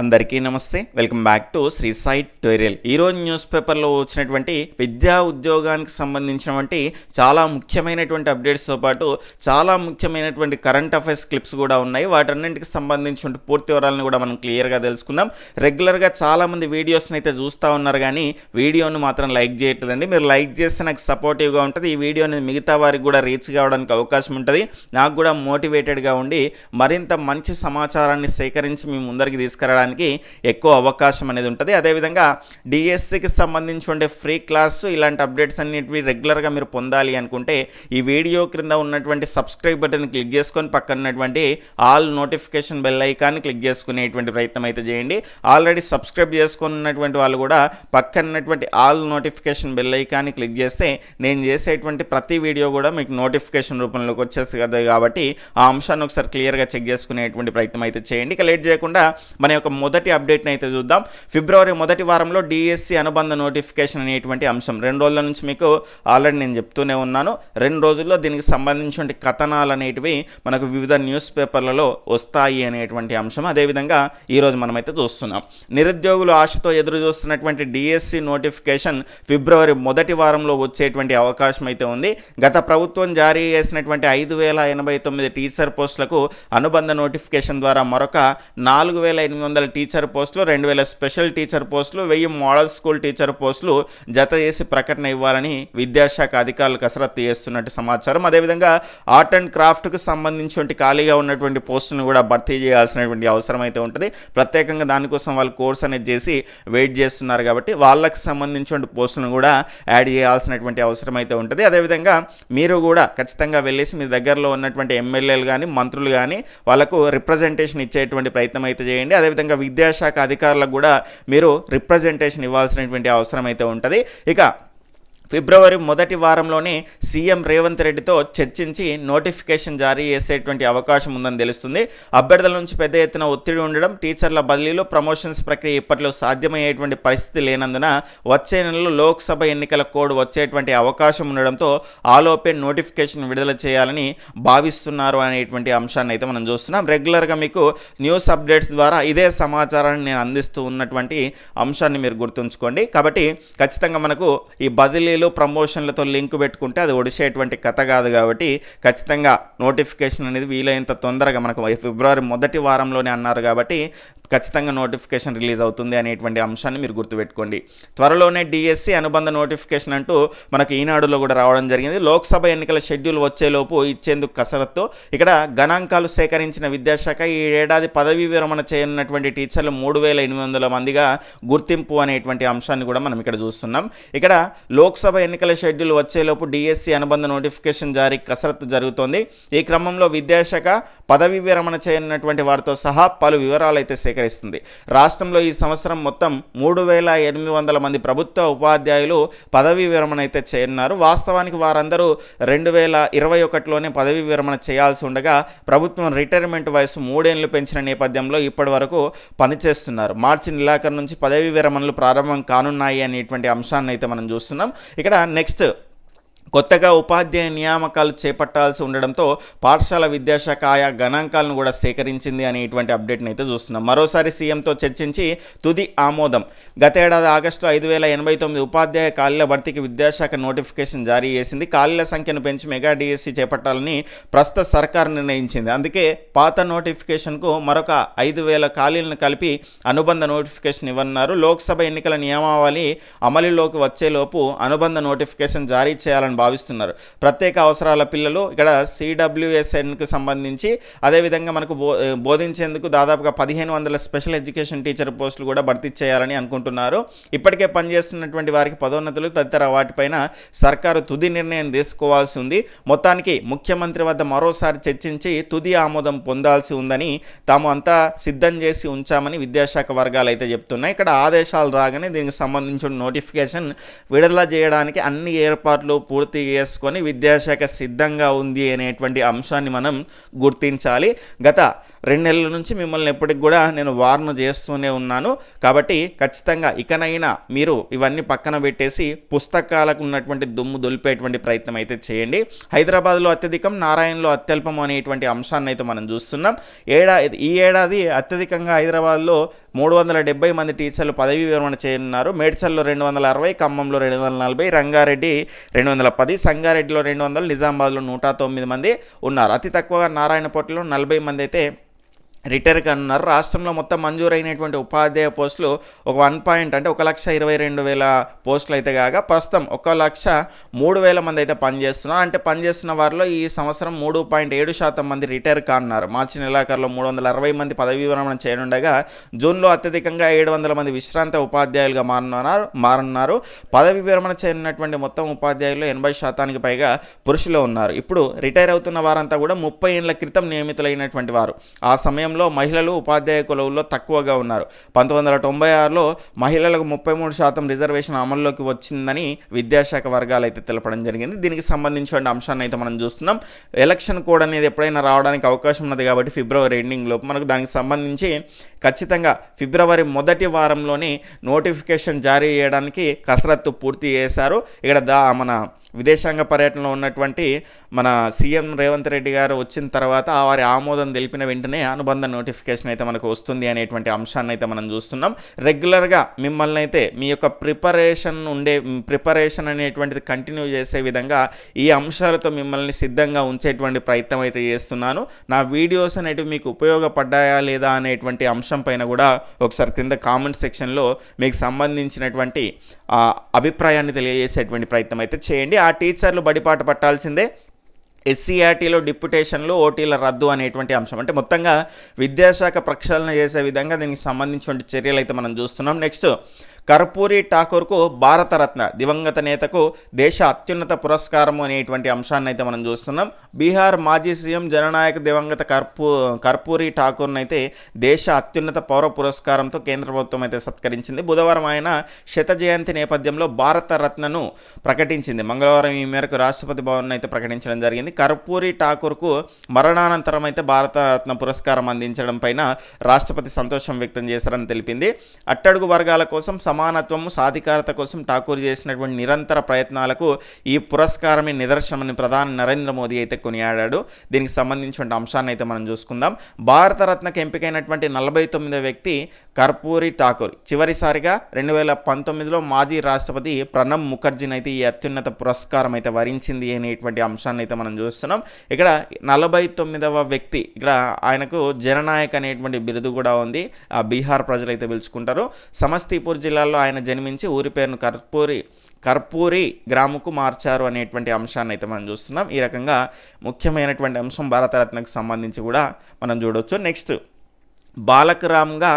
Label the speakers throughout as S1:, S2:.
S1: అందరికీ నమస్తే. Welcome back to Shri site tutorial ఈరోజు న్యూస్ పేపర్లో వచ్చినటువంటి విద్యా ఉద్యోగానికి సంబంధించినటువంటి చాలా ముఖ్యమైనటువంటి అప్డేట్స్తో పాటు చాలా ముఖ్యమైనటువంటి కరెంట్ అఫైర్స్ క్లిప్స్ కూడా ఉన్నాయి. వాటన్నింటికి సంబంధించిన పూర్తి వివరాలను కూడా మనం క్లియర్గా తెలుసుకుందాం. రెగ్యులర్గా చాలామంది వీడియోస్ని అయితే చూస్తూ ఉన్నారు కానీ వీడియోను మాత్రం లైక్ చేయట్లేదండి. మీరు లైక్ చేస్తే నాకు సపోర్టివ్గా ఉంటుంది. ఈ వీడియోని మిగతా వారికి కూడా రీచ్ కావడానికి అవకాశం ఉంటుంది. నాకు కూడా మోటివేటెడ్గా ఉండి మరింత మంచి సమాచారాన్ని సేకరించి మీ ముందరికి తీసుకురావడానికి ఎక్కువ అవకాశం అనేది ఉంటుంది. అదేవిధంగా డిఎస్సికి సంబంధించి ఉండే ఫ్రీ క్లాస్ ఇలాంటి అప్డేట్స్ అన్నిటివి రెగ్యులర్గా మీరు పొందాలి అనుకుంటే ఈ వీడియో క్రింద ఉన్నటువంటి సబ్స్క్రైబ్ బటన్ క్లిక్ చేసుకొని పక్కన ఉన్నటువంటి all notification bell icon click చేసుకునేటువంటి ప్రయత్నం అయితే చేయండి. ఆల్రెడీ సబ్స్క్రైబ్ చేసుకున్నటువంటి వాళ్ళు కూడా పక్కన ఉన్నటువంటి ఆల్ నోటిఫికేషన్ బెల్ ఐకాన్ని క్లిక్ చేస్తే నేను చేసేటువంటి ప్రతి వీడియో కూడా మీకు నోటిఫికేషన్ రూపంలోకి వచ్చేసి కదా కాబట్టి ఆ అంశాన్ని ఒకసారి క్లియర్గా చెక్ చేసుకునేటువంటి ప్రయత్నం అయితే చేయండి. ఇక లేట్ చేయకుండా మన యొక్క మొదటి అప్డేట్ని అయితే చూద్దాం. ఫిబ్రవరి మొదటి వారంలో డిఎస్సి అనుబంధ నోటిఫికేషన్ అనేటువంటి అంశం. రెండు రోజుల నుంచి మీకు ఆల్రెడీ నేను చెప్తూనే ఉన్నాను. రెండు రోజుల్లో దీనికి సంబంధించిన కథనాలు అనేటివి మనకు వివిధ న్యూస్ పేపర్లలో వస్తాయి అనేటువంటి అంశం. అదేవిధంగా ఈరోజు మనమైతే చూస్తున్నాం. నిరుద్యోగులు ఆశతో ఎదురు చూస్తున్నటువంటి డిఎస్సి నోటిఫికేషన్ ఫిబ్రవరి మొదటి వారంలో వచ్చేటువంటి అవకాశం అయితే ఉంది. గత ప్రభుత్వం జారీ చేసినటువంటి ఐదు వేల ఎనభై తొమ్మిది టీచర్ పోస్టులకు అనుబంధ నోటిఫికేషన్ ద్వారా మరొక నాలుగు వేల ఎనిమిది వందల టీచర్ పోస్టులు రెండు వేల స్పెషల్ టీచర్ పోస్టులు వెయ్యి మోడల్ స్కూల్ టీచర్ పోస్టులు జత చేసి ప్రకటన ఇవ్వాలని విద్యాశాఖ అధికారులు కసరత్తు చేస్తున్నట్టు సమాచారం. అదేవిధంగా ఆర్ట్ అండ్ క్రాఫ్ట్కు సంబంధించి ఖాళీగా ఉన్నటువంటి పోస్టును కూడా భర్తీ చేయాల్సినటువంటి అవసరం అయితే ఉంటుంది. ప్రత్యేకంగా దానికోసం వాళ్ళు కోర్స్ అనేది చేసి వెయిట్ చేస్తున్నారు కాబట్టి వాళ్ళకి సంబంధించిన పోస్టులను కూడా యాడ్ చేయాల్సినటువంటి అవసరం అయితే ఉంటుంది. అదేవిధంగా మీరు కూడా ఖచ్చితంగా వెళ్ళేసి మీ దగ్గరలో ఉన్నటువంటి ఎమ్మెల్యేలు కానీ మంత్రులు కానీ వాళ్ళకు రిప్రజెంటేషన్ ఇచ్చేటువంటి ప్రయత్నం అయితే చేయండి. అదేవిధంగా విద్యాశాఖ అధికారులకు కూడా మీరు రిప్రజెంటేషన్ ఇవ్వాల్సినటువంటి అవసరం అయితే ఉంటుంది. ఇక ఫిబ్రవరి మొదటి వారంలోనే సీఎం రేవంత్ రెడ్డితో చర్చించి నోటిఫికేషన్ జారీ చేసేటువంటి అవకాశం ఉందని తెలుస్తుంది. అభ్యర్థుల నుంచి పెద్ద ఎత్తున ఒత్తిడి ఉండడం టీచర్ల బదిలీలో ప్రమోషన్స్ ప్రక్రియ ఇప్పట్లో సాధ్యమయ్యేటువంటి పరిస్థితి లేనందున వచ్చే నెలలో లోక్సభ ఎన్నికల కోడ్ వచ్చేటువంటి అవకాశం ఉండడంతో ఆలోపే నోటిఫికేషన్ విడుదల చేయాలని భావిస్తున్నారు అనేటువంటి అంశాన్ని అయితే మనం చూస్తున్నాం. రెగ్యులర్గా మీకు న్యూస్ అప్డేట్స్ ద్వారా ఇదే సమాచారాన్ని నేను అందిస్తూ ఉన్నటువంటి అంశాన్ని మీరు గుర్తుంచుకోండి. కాబట్టి ఖచ్చితంగా మనకు ఈ బదిలీ బదిలీలు ప్రమోషన్లతో లింక్ పెట్టుకుంటే అది ఒడిసేటువంటి కథ కాదు కాబట్టి ఖచ్చితంగా నోటిఫికేషన్ అనేది వీలైనంత తొందరగా మనకు ఫిబ్రవరి మొదటి వారంలోనే అన్నారు కాబట్టి ఖచ్చితంగా నోటిఫికేషన్ రిలీజ్ అవుతుంది అనేటువంటి అంశాన్ని మీరు గుర్తుపెట్టుకోండి. త్వరలోనే డిఎస్సి అనుబంధ నోటిఫికేషన్ అంటూ మనకు ఈనాడులో కూడా రావడం జరిగింది. లోక్సభ ఎన్నికల షెడ్యూల్ వచ్చేలోపు ఇచ్చేందుకు కసరత్తు. ఇక్కడ గణాంకాలు సేకరించిన విద్యాశాఖ ఈ ఏడాది పదవీ విరమణ చేయనున్నటువంటి టీచర్లు మూడు వేల ఎనిమిది వందల మందిగా గుర్తింపు అనేటువంటి అంశాన్ని కూడా మనం ఇక్కడ చూస్తున్నాం. ఇక్కడ లోక్సభ ఎన్నికల షెడ్యూల్ వచ్చేలోపు డిఎస్సి అనుబంధ నోటిఫికేషన్ జారీ కసరత్తు జరుగుతోంది. ఈ క్రమంలో విద్యాశాఖ పదవీ విరమణ చేయనున్నటువంటి వారితో సహా పలు వివరాలు అయితే సేకరిస్తుంది. రాష్ట్రంలో ఈ సంవత్సరం మొత్తం మూడు వేల ఎనిమిది వందల మంది ప్రభుత్వ ఉపాధ్యాయులు పదవీ విరమణ అయితే చేయనున్నారు. వాస్తవానికి వారందరూ రెండు వేల ఇరవై ఒకటిలోనే పదవీ విరమణ చేయాల్సి ఉండగా ప్రభుత్వం రిటైర్మెంట్ వయసు మూడేళ్ళు పెంచిన నేపథ్యంలో ఇప్పటి వరకు పనిచేస్తున్నారు. మార్చి నెలాఖరు నుంచి పదవీ విరమణలు ప్రారంభం కానున్నాయి అనేటువంటి అంశాన్ని అయితే మనం చూస్తున్నాం. ఇక్కడ నెక్స్ట్ కొత్తగా ఉపాధ్యాయ నియామకాలు చేపట్టాల్సి ఉండడంతో పాఠశాల విద్యాశాఖ ఆయా గణాంకాలను కూడా సేకరించింది అనేటువంటి అప్డేట్ని అయితే చూస్తున్నాం. మరోసారి సీఎంతో చర్చించి తుది ఆమోదం. గతేడాది ఆగస్టులో ఐదు వేల ఎనభై తొమ్మిది ఉపాధ్యాయ ఖాళీల భర్తీకి విద్యాశాఖ నోటిఫికేషన్ జారీ చేసింది. ఖాళీల సంఖ్యను పెంచి మెగా డిఎస్సి చేపట్టాలని ప్రస్తుత సర్కార్ నిర్ణయించింది. అందుకే పాత నోటిఫికేషన్కు మరొక ఐదు వేల ఖాళీలను కలిపి అనుబంధ నోటిఫికేషన్ ఇవ్వన్నారు లోక్సభ ఎన్నికల నియమావళి అమలులోకి వచ్చేలోపు అనుబంధ నోటిఫికేషన్ జారీ చేయాలని భావిస్తున్నారు. ప్రత్యేక అవసరాల పిల్లలు ఇక్కడ సిడబ్ల్యూఎస్ఎన్కి సంబంధించి అదేవిధంగా మనకు బో బోధించేందుకు దాదాపుగా పదిహేను వందల స్పెషల్ ఎడ్యుకేషన్ టీచర్ పోస్టులు కూడా భర్తీ చేయాలని అనుకుంటున్నారు. ఇప్పటికే పనిచేస్తున్నటువంటి వారికి పదోన్నతులు తదితర వాటిపైన సర్కారు తుది నిర్ణయం తీసుకోవాల్సి ఉంది. మొత్తానికి ముఖ్యమంత్రి వద్ద మరోసారి చర్చించి తుది ఆమోదం పొందాల్సి ఉందని తాము అంతా సిద్ధం చేసి ఉంచామని విద్యాశాఖ వర్గాలు అయితే చెప్తున్నాయి. ఇక్కడ ఆదేశాలు రాగానే దీనికి సంబంధించిన నోటిఫికేషన్ విడుదల చేయడానికి అన్ని ఏర్పాట్లు పూర్తి పూర్తి చేసుకొని విద్యాశాఖ సిద్ధంగా ఉంది అనేటువంటి అంశాన్ని మనం గుర్తించాలి. గత రెండు నెలల నుంచి మిమ్మల్ని ఎప్పటికి కూడా నేను వార్న్ చేస్తూనే ఉన్నాను. కాబట్టి ఖచ్చితంగా ఇకనైనా మీరు ఇవన్నీ పక్కన పెట్టేసి పుస్తకాలకు ఉన్నటువంటి దుమ్ము దులిపేటువంటి ప్రయత్నం అయితే చేయండి. హైదరాబాద్లో అత్యధికం నారాయణలో అత్యల్పం అనేటువంటి అంశాన్ని అయితే మనం చూస్తున్నాం. ఏడా ఈ ఏడాది అత్యధికంగా హైదరాబాద్లో మూడు వందల డెబ్బై మంది టీచర్లు పదవీ విరమణ చేయనున్నారు. మేడ్చల్లో రెండు వందల అరవై ఖమ్మంలో రెండు వందల నలభై రంగారెడ్డి రెండు వందల పది సంగారెడ్డిలో రెండు వందలు నిజామాబాద్లో నూట తొమ్మిది మంది ఉన్నారు. అతి తక్కువగా నారాయణపేటలో నలభై మంది అయితే రిటైర్ కన్నారు రాష్ట్రంలో మొత్తం మంజూరైనటువంటి ఉపాధ్యాయ పోస్టులు ఒక వన్ పాయింట్ అంటే ఒక లక్ష ఇరవై రెండు వేల పోస్టులు అయితే కాగా ప్రస్తుతం ఒక లక్ష మూడు వేల మంది అయితే పనిచేస్తున్నారు. అంటే పనిచేస్తున్న వారిలో ఈ సంవత్సరం మూడు పాయింట్ ఏడు శాతం మంది రిటైర్ కానున్నారు. మార్చి నెలాఖరులో మూడు వందల అరవై మంది పదవీ విరమణ చేయనుండగా జూన్లో అత్యధికంగా ఏడు వందల మంది విశ్రాంత ఉపాధ్యాయులుగా మారనున్నారు మారనున్నారు. పదవి విరమణ చేయనున్నటువంటి మొత్తం ఉపాధ్యాయులు ఎనభై శాతానికి పైగా పురుషులు ఉన్నారు. ఇప్పుడు రిటైర్ అవుతున్న వారంతా కూడా ముప్పై ఏళ్ళ క్రితం నియమితులైనటువంటి వారు. ఆ సమయంలో మహిళలు ఉపాధ్యాయ కులవుల్లో తక్కువగా ఉన్నారు. పంతొమ్మిది వందల తొంభై ఆరులో మహిళలకు ముప్పై మూడు శాతం రిజర్వేషన్ అమల్లోకి వచ్చిందని విద్యాశాఖ వర్గాలు అయితే తెలపడం జరిగింది. దీనికి సంబంధించిన అంశాన్ని అయితే మనం చూస్తున్నాం. ఎలక్షన్ కోడ్ అనేది ఎప్పుడైనా రావడానికి అవకాశం ఉన్నది కాబట్టి ఫిబ్రవరి ఎండింగ్ లోపు మనకు దానికి సంబంధించి ఖచ్చితంగా ఫిబ్రవరి మొదటి వారంలోనే నోటిఫికేషన్ జారీ చేయడానికి కసరత్తు పూర్తి చేశారు. ఇక్కడ దా మన విదేశాంగ పర్యటనలో ఉన్నటువంటి మన సీఎం రేవంత్ రెడ్డి గారు వచ్చిన తర్వాత వారి ఆమోదం తెలిపిన వెంటనే అనుబంధ నోటిఫికేషన్ అయితే మనకు వస్తుంది అనేటువంటి అంశాన్ని అయితే మనం చూస్తున్నాం. రెగ్యులర్గా మిమ్మల్ని అయితే మీ యొక్క ప్రిపరేషన్ ఉండే ప్రిపరేషన్ అనేటువంటిది కంటిన్యూ చేసే విధంగా ఈ అంశాలతో మిమ్మల్ని సిద్ధంగా ఉంచేటువంటి ప్రయత్నం అయితే చేస్తున్నాను. నా వీడియోస్ అనేటివి మీకు ఉపయోగపడ్డాయా లేదా అనేటువంటి అంశం పైన కూడా ఒకసారి క్రింద కామెంట్ సెక్షన్లో మీకు సంబంధించినటువంటి అభిప్రాయాన్ని తెలియజేసేటువంటి ప్రయత్నం అయితే చేయండి. ఆ టీచర్లు బడిపాట పట్టాల్సిందే. ఎస్సీఆర్టీలో డిప్యుటేషన్లు ఓటీల రద్దు అనేటువంటి అంశం. అంటే మొత్తంగా విద్యాశాఖ ప్రక్షాళన చేసే విధంగా దీనికి సంబంధించిన చర్యలు అయితే మనం చూస్తున్నాం. నెక్స్ట్ కర్పూరి ఠాకూర్కు భారతరత్న దివంగత నేతకు దేశ అత్యున్నత పురస్కారం అనేటువంటి అంశాన్ని అయితే మనం చూస్తున్నాం. బీహార్ మాజీ సీఎం జననాయక దివంగత కర్పూ కర్పూరి ఠాకూర్ను అయితే దేశ అత్యున్నత పౌర పురస్కారంతో కేంద్ర ప్రభుత్వం అయితే సత్కరించింది. బుధవారం ఆయన శత జయంతి నేపథ్యంలో భారతరత్నను ప్రకటించింది. మంగళవారం ఈ మేరకు రాష్ట్రపతి భవన్ అయితే ప్రకటించడం జరిగింది. కర్పూరి ఠాకూర్కు మరణానంతరం అయితే భారతరత్న పురస్కారం అందించడం పైన రాష్ట్రపతి సంతోషం వ్యక్తం చేశారని తెలిపింది. అట్టడుగు వర్గాల కోసం సమానత్వము సాధికారత కోసం ఠాకూర్ చేసినటువంటి నిరంతర ప్రయత్నాలకు ఈ పురస్కారమే నిదర్శనమని ప్రధాని నరేంద్ర మోదీ అయితే కొనియాడాడు. దీనికి సంబంధించిన అంశాన్ని అయితే మనం చూసుకుందాం. భారతరత్నకు ఎంపికైనటువంటి నలభై తొమ్మిదో వ్యక్తి కర్పూరి ఠాకూర్. చివరిసారిగా రెండు వేల పంతొమ్మిదిలో మాజీ రాష్ట్రపతి ప్రణబ్ ముఖర్జీని అయితే ఈ అత్యున్నత పురస్కారం అయితే వరించింది అనేటువంటి అంశాన్ని అయితే మనం చూస్తున్నాం. ఇక్కడ నలభై తొమ్మిదవ వ్యక్తి ఇక్కడ ఆయనకు జననాయక్ అనేటువంటి బిరుదు కూడా ఉంది. ఆ బీహార్ ప్రజలు అయితే పిలుచుకుంటారు. సమస్తీపూర్ జిల్లా జిల్లాలో ఆయన జన్మించి ఊరి పేరును కర్పూరి కర్పూరి గ్రాముకు మార్చారు అనేటువంటి అంశాన్ని అయితే మనం చూస్తున్నాం. ఈ రకంగా ముఖ్యమైనటువంటి అంశం భారతరత్నకు సంబంధించి కూడా మనం చూడవచ్చు నెక్స్ట్ బాలకరామ్గా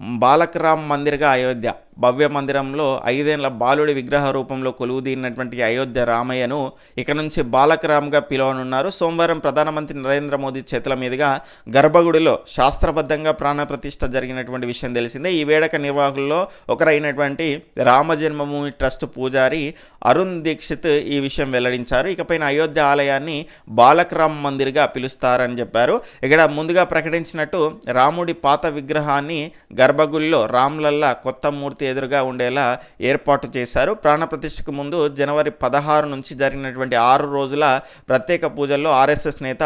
S1: బాలకరామ్ మందిర్గా అయోధ్య. భవ్య మందిరంలో ఐదేళ్ళ బాలుడి విగ్రహ రూపంలో కొలువుదీరినటువంటి అయోధ్య రామయ్యను ఇక నుంచి బాలకరామ్గా పిలవనున్నారు. సోమవారం ప్రధానమంత్రి నరేంద్ర మోదీ చేతుల మీదుగా గర్భగుడిలో శాస్త్రబద్ధంగా ప్రాణప్రతిష్ఠ జరిగినటువంటి విషయం తెలిసిందే. ఈ వేడక నిర్వాహకుల్లో ఒకరైనటువంటి రామజన్మభూమి ట్రస్ట్ పూజారి అరుణ్ దీక్షిత్ ఈ విషయం వెల్లడించారు. ఇకపైన అయోధ్య ఆలయాన్ని బాలకరామ్ మందిర్గా పిలుస్తారని చెప్పారు. ఇక్కడ ముందుగా ప్రకటించినట్టు రాముడి పాత విగ్రహాన్ని గర్భగుడిలో రామ్లల్లా కొత్త మూర్తి ఎదురుగా ఉండేలా ఏర్పాటు చేశారు. ప్రాణప్రతిష్ఠకు ముందు జనవరి పదహారు నుంచి జరిగినటువంటి ఆరు రోజుల ప్రత్యేక పూజల్లో ఆర్ఎస్ఎస్ నేత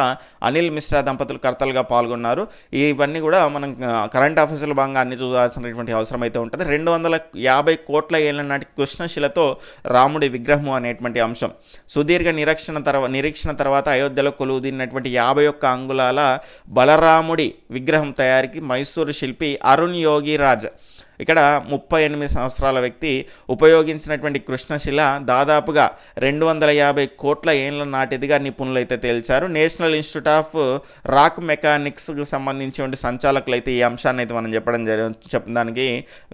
S1: అనిల్ మిశ్రా దంపతులు కర్తలుగా పాల్గొన్నారు. ఇవన్నీ కూడా మనం కరెంట్ ఆఫీసుల భాగంగా అన్ని చూడాల్సినటువంటి అవసరం అయితే ఉంటుంది. రెండు వందల యాభై కోట్ల ఏళ్ళ నాటి కృష్ణశిలతో రాముడి విగ్రహము అనేటువంటి అంశం. సుదీర్ఘ నిరీక్షణ తర్వాత నిరీక్షణ తర్వాత అయోధ్యలో కొలువుదీరినటువంటి యాభై ఒక్క అంగుళాల బలరాముడి విగ్రహం తయారీకి మైసూరు శిల్పి అరుణ్ యోగిరాజ్ ఇక్కడ ముప్పై ఎనిమిది సంవత్సరాల వ్యక్తి ఉపయోగించినటువంటి కృష్ణశిల దాదాపుగా రెండు వందల యాభై కోట్ల ఏళ్ళ నాటిదిగా నిపుణులు అయితే తేల్చారు. నేషనల్ ఇన్స్టిట్యూట్ ఆఫ్ రాక్ మెకానిక్స్కి సంబంధించినటువంటి సంచాలకులు అయితే ఈ అంశాన్ని అయితే మనం చెప్పడం జరి చెప్పడానికి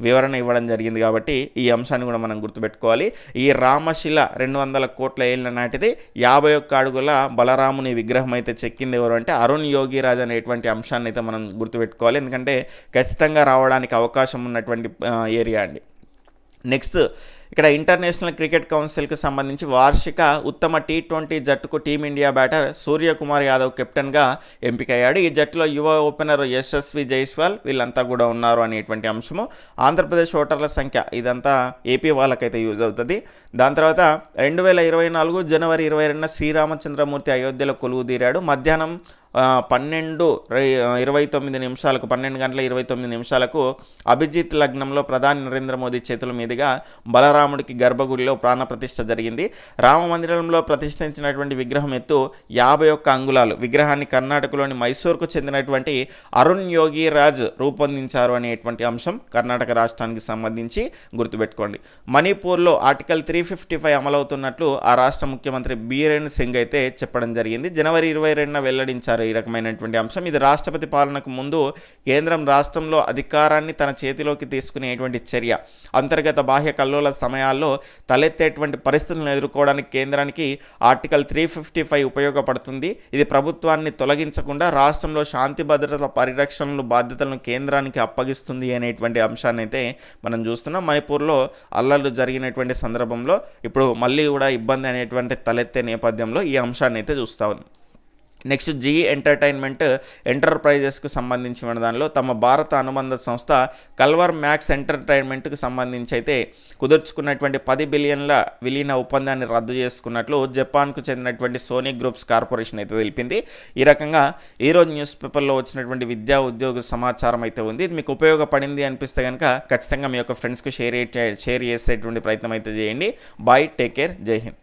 S1: వివరణ ఇవ్వడం జరిగింది కాబట్టి ఈ అంశాన్ని కూడా మనం గుర్తుపెట్టుకోవాలి. ఈ రామశిల రెండు వందల కోట్ల ఏళ్ళ నాటిది యాభై ఒక్క అడుగుల బలరాముని విగ్రహం అయితే చెక్కింది ఎవరు అంటే అరుణ్ యోగిరాజ్ అనేటువంటి అంశాన్ని అయితే మనం గుర్తుపెట్టుకోవాలి. ఎందుకంటే ఖచ్చితంగా రావడానికి అవకాశం ఉన్నటువంటి ఆ, ఏరియా అండి. నెక్స్ట్ ఇక్కడ ఇంటర్నేషనల్ క్రికెట్ కౌన్సిల్కి సంబంధించి వార్షిక ఉత్తమ టీ ట్వంటీ జట్టుకు team India batter Suryakumar Yadav కెప్టెన్గా ఎంపికయ్యాడు. ఈ జట్టులో యువ ఓపెనర్ యశస్వి జైస్వాల్ వీళ్ళంతా కూడా ఉన్నారు అనేటువంటి అంశము. ఆంధ్రప్రదేశ్ ఓటర్ల సంఖ్య ఇదంతా ఏపీ వాళ్ళకైతే యూజ్ అవుతుంది. దాని తర్వాత రెండు వేల ఇరవై నాలుగు జనవరి ఇరవై రెండున శ్రీరామచంద్రమూర్తి అయోధ్యలో కొలువు తీరాడు. మధ్యాహ్నం పన్నెండు ఇరవై తొమ్మిది నిమిషాలకు పన్నెండు గంటల ఇరవై తొమ్మిది నిమిషాలకు అభిజిత్ లగ్నంలో ప్రధాని నరేంద్ర మోదీ చేతుల మీదుగా బలరాముడికి గర్భగుడిలో ప్రాణప్రతిష్ఠ జరిగింది. రామ మందిరంలో ప్రతిష్ఠించినటువంటి విగ్రహం ఎత్తు యాభై ఒక్క అంగుళాలు. విగ్రహాన్ని కర్ణాటకలోని మైసూర్కు చెందినటువంటి అరుణ్ యోగి రాజ్ రూపొందించారు అనేటువంటి అంశం కర్ణాటక రాష్ట్రానికి సంబంధించి గుర్తుపెట్టుకోండి. మణిపూర్లో ఆర్టికల్ త్రీ ఫిఫ్టీ ఫైవ్ అమలవుతున్నట్లు ఆ రాష్ట్ర ముఖ్యమంత్రి బీరేన్ సింగ్ అయితే చెప్పడం జరిగింది. జనవరి ఇరవై రెండున వెల్లడించారు ఈ రకమైనటువంటి అంశం. ఇది రాష్ట్రపతి పాలనకు ముందు కేంద్రం రాష్ట్రంలో అధికారాన్ని తన చేతిలోకి తీసుకునేటువంటి చర్య. అంతర్గత బాహ్య కల్లోల సమయాల్లో తలెత్తేటువంటి పరిస్థితులను ఎదుర్కోవడానికి కేంద్రానికి ఆర్టికల్ త్రీ ఫిఫ్టీ ఫైవ్ ఉపయోగపడుతుంది. ఇది ప్రభుత్వాన్ని తొలగించకుండా రాష్ట్రంలో శాంతి భద్రతల పరిరక్షణలు బాధ్యతలను కేంద్రానికి అప్పగిస్తుంది అనేటువంటి అంశాన్ని అయితే మనం చూస్తున్నాం. మణిపూర్లో అల్లర్లు జరిగినటువంటి సందర్భంలో ఇప్పుడు మళ్ళీ కూడా ఇబ్బంది అనేటువంటి తలెత్తే నేపథ్యంలో ఈ అంశాన్ని అయితే చూస్తా ఉన్నాం. నెక్స్ట్ జీ ఎంటర్టైన్మెంట్ ఎంటర్ప్రైజెస్కు సంబంధించిన దానిలో తమ భారత అనుబంధ సంస్థ కల్వర్ మ్యాక్స్ ఎంటర్టైన్మెంట్కు సంబంధించి అయితే కుదుర్చుకున్నటువంటి పది బిలియన్ల విలీన ఒప్పందాన్ని రద్దు చేసుకున్నట్లు జపాన్కు చెందినటువంటి సోనీ గ్రూప్స్ కార్పొరేషన్ అయితే తెలిపింది. ఈ రకంగా ఈరోజు న్యూస్ పేపర్లో వచ్చినటువంటి విద్యా ఉద్యోగ సమాచారం అయితే ఉంది. ఇది మీకు ఉపయోగపడింది అనిపిస్తే కనుక ఖచ్చితంగా మీ యొక్క ఫ్రెండ్స్కు షేర్ షేర్ చేసేటువంటి ప్రయత్నం అయితే చేయండి. బాయ్ టేక్ కేర్ జై హింద్.